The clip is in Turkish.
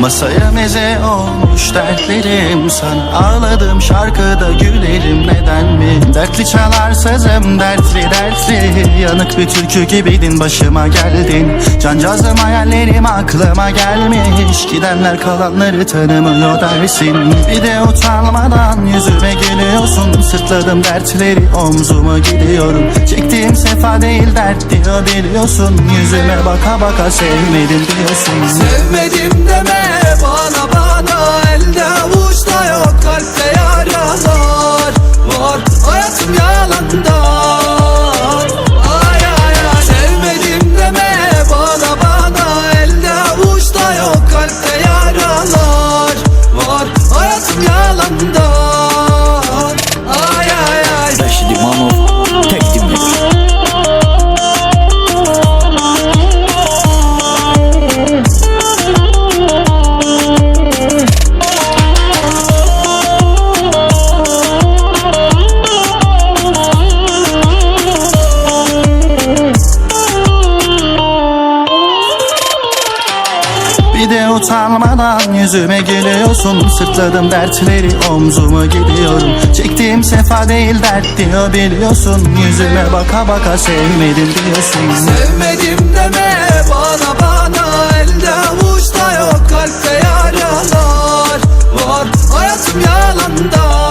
Masaya meze olmuş dertlerim Sana. Ağladım şarkıda gülerim neden mi? Dertli çalar sazım dertli dertli. Yanık bir türkü gibiydin başıma geldin. Cancağızım hayallerim aklıma gelmiş. Gidenler kalanları tanımıyor dersin. Bir de utanmadan yüzüme gülüyorsun. Sırtladım dertleri omzuma gidiyorum. Çektiğim sefa değil dert diyor biliyorsun. Yüzüme baka baka sevmedim diyorsun. Sevmedim deme yaralar Var. Hayatım yalanda utanmadan yüzüme geliyorsun. Sırtladım dertleri omzuma gidiyorum. Çektiğim sefa değil dert diyor biliyorsun. Yüzüme baka baka sevmedim diyorsun. Sevmedim deme bana bana. Elde avuçta yok kalpte yaralar Var. Hayatım yalanda